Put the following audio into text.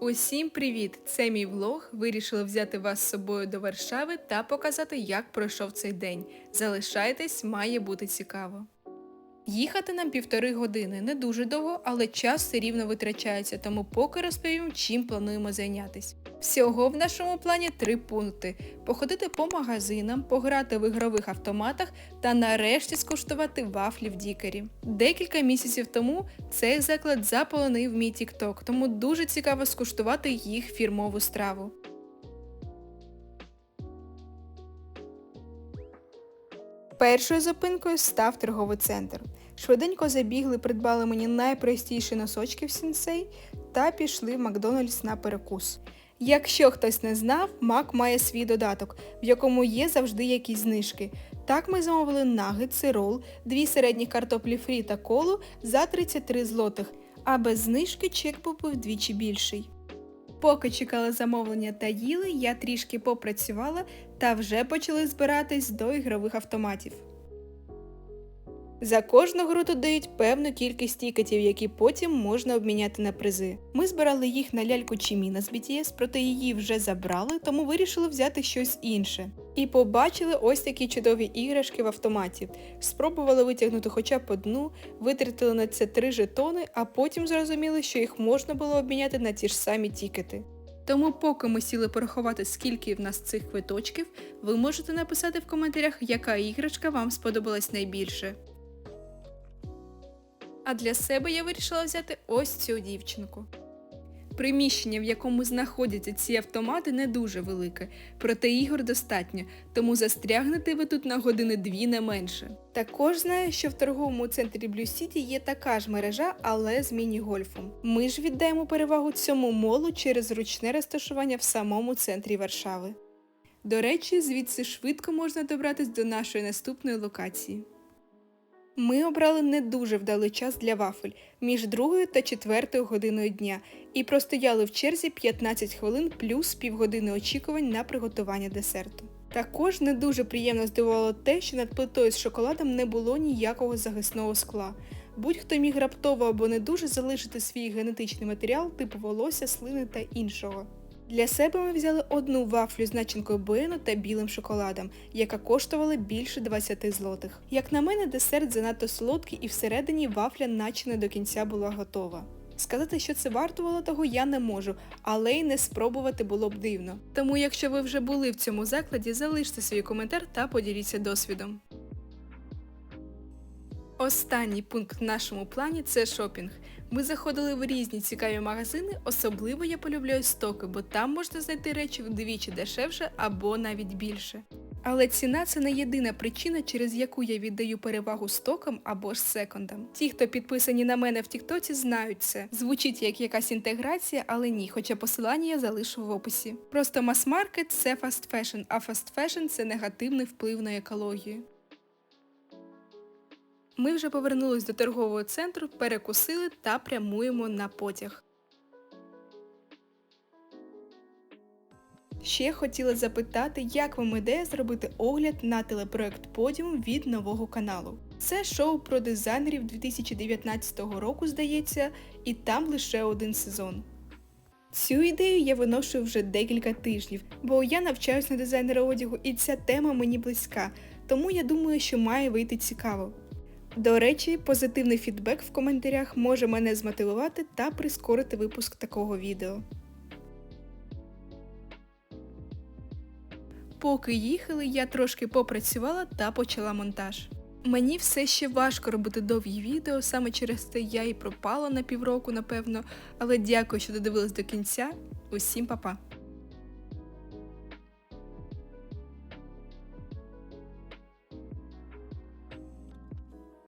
Усім привіт! Це мій влог. Вирішила взяти вас з собою до Варшави та показати, як пройшов цей день. Залишайтесь, має бути цікаво. Їхати нам півтори години, не дуже довго, але час все рівно витрачається, тому поки розповім, чим плануємо зайнятись. Всього в нашому плані три пункти: походити по магазинам, пограти в ігрових автоматах та нарешті скуштувати вафлі в Дікері. Декілька місяців тому цей заклад заполонив мій TikTok, тому дуже цікаво скуштувати їх фірмову страву. Першою зупинкою став торговий центр. Швиденько забігли, придбали мені найпростіші носочки в сінсей та пішли в Макдональдс на перекус. Якщо хтось не знав, Мак має свій додаток, в якому є завжди якісь знижки. Так ми замовили нагетси, рол, дві середні картоплі фрі та колу за 33 злотих, а без знижки чек був вдвічі більший. Поки чекали замовлення та їли, я трішки попрацювала та вже почали збиратись до ігрових автоматів. За кожну гру тут дають певну кількість тікетів, які потім можна обміняти на призи. Ми збирали їх на ляльку Чіміна з BTS, проте її вже забрали, тому вирішили взяти щось інше. І побачили ось такі чудові іграшки в автоматі. Спробували витягнути хоча б одну, витратили на це три жетони, а потім зрозуміли, що їх можна було обміняти на ті ж самі тікети. Тому, поки ми сіли порахувати, скільки в нас цих квиточків, ви можете написати в коментарях, яка іграшка вам сподобалась найбільше. А для себе я вирішила взяти ось цю дівчинку. Приміщення, в якому знаходяться ці автомати, не дуже велике, проте ігор достатньо, тому застрягнете ви тут на години дві не менше. Також знаю, що в торговому центрі Blue City є така ж мережа, але з міні-гольфом. Ми ж віддаємо перевагу цьому молу через зручне розташування в самому центрі Варшави. До речі, звідси швидко можна добратись до нашої наступної локації. Ми обрали не дуже вдалий час для вафель між другою та четвертою годиною дня і простояли в черзі 15 хвилин плюс півгодини очікувань на приготування десерту. Також не дуже приємно здивувало те, що над плитою з шоколадом не було ніякого захисного скла. Будь-хто міг раптово або не дуже залишити свій генетичний матеріал типу волосся, слини та іншого. Для себе ми взяли одну вафлю з начинкою буено та білим шоколадом, яка коштувала більше 20 злотих. Як на мене, десерт занадто солодкий і всередині вафля наче не до кінця була готова. Сказати, що це вартувало того, я не можу, але й не спробувати було б дивно. Тому, якщо ви вже були в цьому закладі, залиште свій коментар та поділіться досвідом. Останній пункт в нашому плані це шопінг. Ми заходили в різні цікаві магазини, особливо я полюбляю стоки, бо там можна знайти речі вдвічі дешевше або навіть більше. Але ціна це не єдина причина, через яку я віддаю перевагу стокам або ж секондам. Ті, хто підписані на мене в Тіктоці, знають це. Звучить як якась інтеграція, але ні, хоча посилання я залишу в описі. Просто мас-маркет це фаст фешн, а фаст фешн це негативний вплив на екологію. Ми вже повернулись до торгового центру, перекусили та прямуємо на потяг. Ще хотіла запитати, як вам ідея зробити огляд на телепроект Подіум від нового каналу. Це шоу про дизайнерів 2019 року, здається, і там лише один сезон. Цю ідею я виношую вже декілька тижнів, бо я навчаюсь на дизайнера одягу і ця тема мені близька, тому я думаю, що має вийти цікаво. До речі, позитивний фідбек в коментарях може мене змотивувати та прискорити випуск такого відео. Поки їхали, я трошки попрацювала та почала монтаж. Мені все ще важко робити довгі відео, саме через те я і пропала на півроку, напевно, але дякую, що додивились до кінця. Усім па-па!